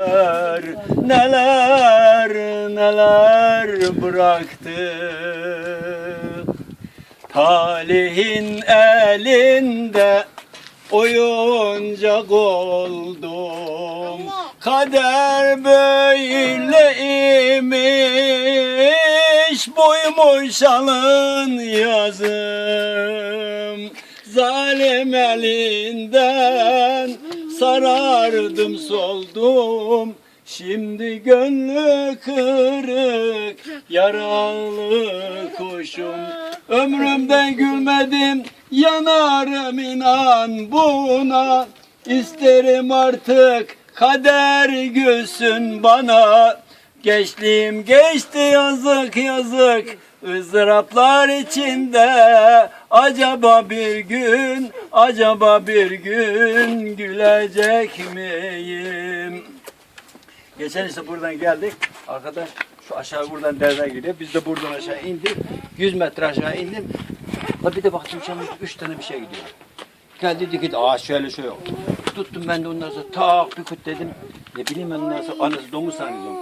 Neler neler bıraktı? Talihin elinde oyuncak oldum. Kader böyleymiş Buymuş alın yazım. Zalim elinden sarardım soldum. Şimdi gönlü kırık yaralı kuşum. Ömrümde gülmedim yanarım inan buna. İsterim artık kader gülsün bana. Gençliğim geçti yazık yazık ızdıraplar içinde Acaba bir gün, acaba bir gün gülecek miyim? Geçen işte buradan geldik. Arkadaş şu aşağı buradan dereden gidiyor. Biz de buradan aşağı indik. 100 metre aşağı indim. La bir de baktım içeri üç tane bir şey gidiyor. Geldi dedi ki aa şöyle şöyle. Tuttum ben de ondan sonra tak bir kut dedim. Ne bileyim ben ondan sonra anası domuz sanıyorum.